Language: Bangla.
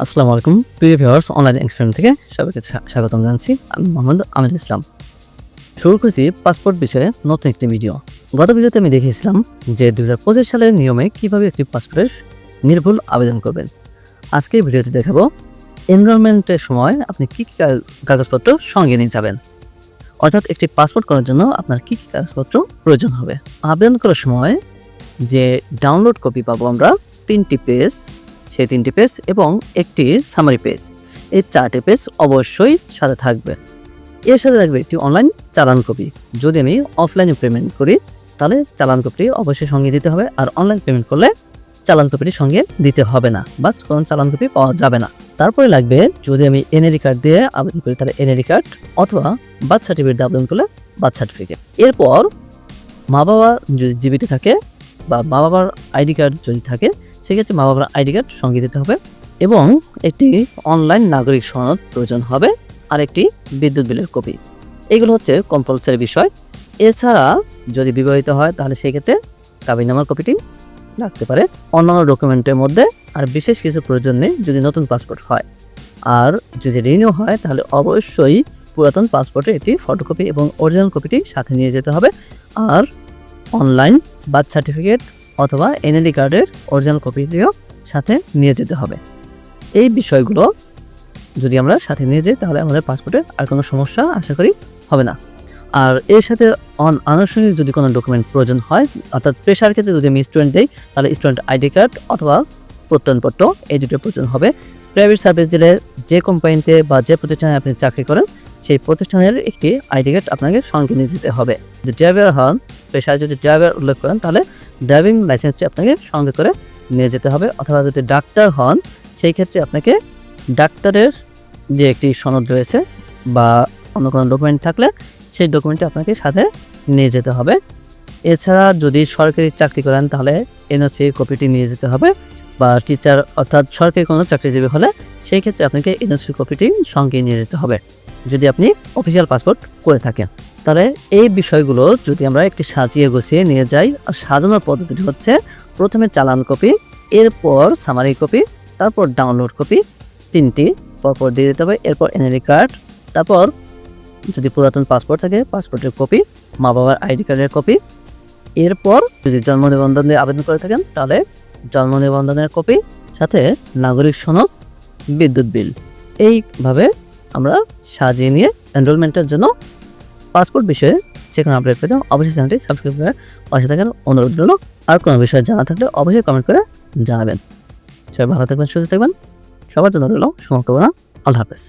আসসালামু আলাইকুম। প্রিয় ভিউয়ার্স অনলাইন এক্সপেরিমেন্ট থেকে সবাইকে স্বা- স্বাগতম জানাচ্ছি। আমি মোহাম্মদ আমির ইসলাম। শুরু করেছি পাসপোর্ট বিষয়ে নতুন একটি ভিডিও গত ভিডিওতে আমি দেখিয়েছিলাম যে দু হাজার পঁচিশ সালের নিয়মে কীভাবে একটি পাসপোর্টের নির্ভুল আবেদন করবেন। আজকের ভিডিওতে দেখাবো এনরোলমেন্টের সময় আপনি কী কী কাগজপত্র সঙ্গে নিয়ে যাবেন। অর্থাৎ একটি পাসপোর্ট করার জন্য আপনার কী কী কাগজপত্র প্রয়োজন হবে। আবেদন করার সময় যে ডাউনলোড কপি পাবো আমরা তিনটি পেজ সেই তিনটি পেজ এবং একটি সামারি পেজ। এই চারটি পেজ অবশ্যই সাথে থাকবে। এর সাথে থাকবে একটি অনলাইন চালান কপি। যদি আমি অফলাইনে পেমেন্ট করি, তাহলে চালান কপিটি অবশ্যই সঙ্গে দিতে হবে আর অনলাইন পেমেন্ট করলে চালান কপিটি সঙ্গে দিতে হবে না বা কোনো চালান কপি পাওয়া যাবে না। তারপরে লাগবে যদি আমি এনএডি কার্ড দিয়ে আবেদন করি, তাহলে এনএডি কার্ড অথবা বার্থ সার্টিফিকেট দিয়ে আবেদন করলে বার্থ সার্টিফিকেট এরপর মা বাবা যদি জীবিত থাকে বা মা বাবার আইডি কার্ড যদি থাকে সেক্ষেত্রে মা বাবার আইডি কার্ড সঙ্গে দিতে হবে এবং একটি অনলাইন নাগরিক সনদ প্রয়োজন হবে আর একটি বিদ্যুৎ বিলের কপি। এগুলো হচ্ছে কম্পালসারি বিষয়। এছাড়া যদি বিবাহিত হয় তাহলে সেই ক্ষেত্রে কাবিনামার কপিটি লাগতে পারে অন্যান্য ডকুমেন্টের মধ্যে আর বিশেষ কিছু প্রয়োজন নেই যদি নতুন পাসপোর্ট হয়। আর যদি রিনিউ হয় তাহলে অবশ্যই পুরাতন পাসপোর্টে একটি ফটোকপি এবং অরিজিনাল কপিটি সাথে নিয়ে যেতে হবে। আর অনলাইন বার্থ সার্টিফিকেট অথবা এনএলডি কার্ডের অরিজিনাল কপিটিও সাথে নিয়ে যেতে হবে। এই বিষয়গুলো যদি আমরা সাথে নিয়ে যাই, তাহলে আমাদের পাসপোর্টের আর কোনো সমস্যা আশা করি হবে না। আর এর সাথে অন আনুষঙ্গিক যদি কোনো ডকুমেন্ট প্রয়োজন হয়, অর্থাৎ প্রেশার ক্ষেত্রে যদি আমি স্টুডেন্ট দিই, তাহলে স্টুডেন্ট আইডি কার্ড অথবা প্রত্যয়নপত্র এই দুটো প্রয়োজন হবে। প্রাইভেট সার্ভিস দিলে যে কোম্পানিতে বা যে প্রতিষ্ঠানে আপনি চাকরি করেন, সেই প্রতিষ্ঠানের একটি আইডি কার্ড আপনাকে সঙ্গে নিয়ে যেতে হবে। যদি ড্রাইভার হন পেশায় যদি ড্রাইভার উল্লেখ করেন, তাহলে ড্রাইভিং লাইসেন্সটি আপনাকে সঙ্গে করে নিয়ে যেতে হবে। অথবা যদি ডাক্তার হন, সেই ক্ষেত্রে আপনাকে ডাক্তারের যে একটি সনদ রয়েছে বা অন্য কোনো ডকুমেন্ট থাকলে সেই ডকুমেন্টটি আপনাকে সাথে নিয়ে যেতে হবে। এছাড়া যদি সরকারি চাকরি করেন, তাহলে এনওসি কপিটি নিয়ে যেতে হবে বা টিচার অর্থাৎ সরকারি কোনো চাকরিজীবী হলে সেই ক্ষেত্রে আপনাকে এনওসি কপিটি সঙ্গে নিয়ে যেতে হবে। যদি আপনি অফিসিয়াল পাসপোর্ট করে থাকেন। তাহলে এই বিষয়গুলো যদি আমরা একটি সাজিয়ে গুছিয়ে নিয়ে যাই, আর সাজানোর পদ্ধতিটি হচ্ছে প্রথমে চালান কপি, এরপর সামারি কপি, তারপর ডাউনলোড কপি, তিনটি পরপর দিয়ে দিতে হবে, এরপর এনআইডি কার্ড তারপর যদি পুরাতন পাসপোর্ট থাকে পাসপোর্টের কপি, মা বাবার আইডি কার্ডের কপি, এরপর যদি জন্ম নিবন্ধন দিয়ে আবেদন করে থাকেন, তাহলে জন্ম নিবন্ধনের কপি, সাথে নাগরিক সনদ, বিদ্যুৎ বিল। এইভাবে আমরা সাজিয়ে নিয়ে এনরোলমেন্টের জন্য পাসপোর্ট বিষয়ে যে কোনো আপডেট পেতে অবশ্যই চ্যানেলটি সাবস্ক্রাইব করে পাশে থাকার অনুরোধ রইল। আর কোনো বিষয়ে জানা থাকলে অবশ্যই কমেন্ট করে জানাবেন। সবাই ভালো থাকবেন, সুস্থ থাকবেন। সবার জন্য রইল শুভকামনা। আল্লাহ হাফেজ।